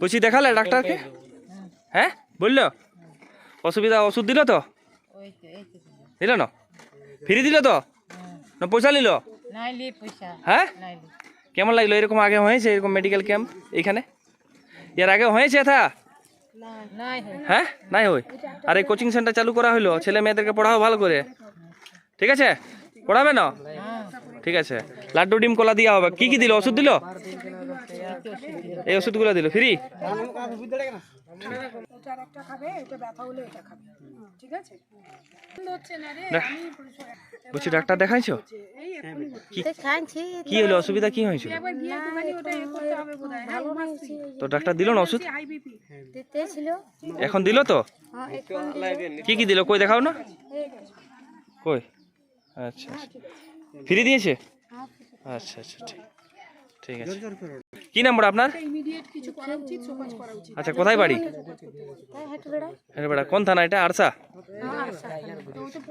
বলছি দেখালে ডাক্তারকে? হ্যাঁ? বলল? অসুবিধা, ওষুধ দিল তো? দিল না? ফ্রি দিল তো? না পয়সা নিল? হ্যাঁ? কেমন লাগল? এরকম আগে হয়েছে? এরকম মেডিকেল ক্যাম্প এখানে? এর আগে হয়েছে থা? হ্যাঁ। নাই হই আর এই কোচিং সেন্টার চালু করা হলো। ছেলে মেয়েদেরকে পড়াও ভালো করে। ঠিক আছে? পড়াবে না? ঠিক আছে। লাড্ডু ডিম কলা দেওয়া হবে। কি কি দিল? ওষুধ দিল? এই ওষুধগুলো দিল। ফ্রি? এটার একটা খাবে এটা ব্যথা হলে এটা খাবে ঠিক আছে হচ্ছে না। রে বলছি ডাক্তার দেখাইছো? কি হলো অসুবিধা কি হয়েছিল? হ্যাঁ তো ডাক্তার দিল না ওষুধ? হাই বিপি দিতে ছিল এখন দিল তো? হ্যাঁ এখন কি কি দিল? কই দেখাও না? কই? আচ্ছা ফ্রি দিয়েছে? আচ্ছা আচ্ছা ঠিক। ঠিক আছে। কি নাম্বার আপনার? ইমিডিয়েট কিছু করা উচিত সমাজ করা উচিত। আচ্ছা কোথায় বাড়ি? কোন থানা এটা? আরসা? হ্যাঁ আচ্ছা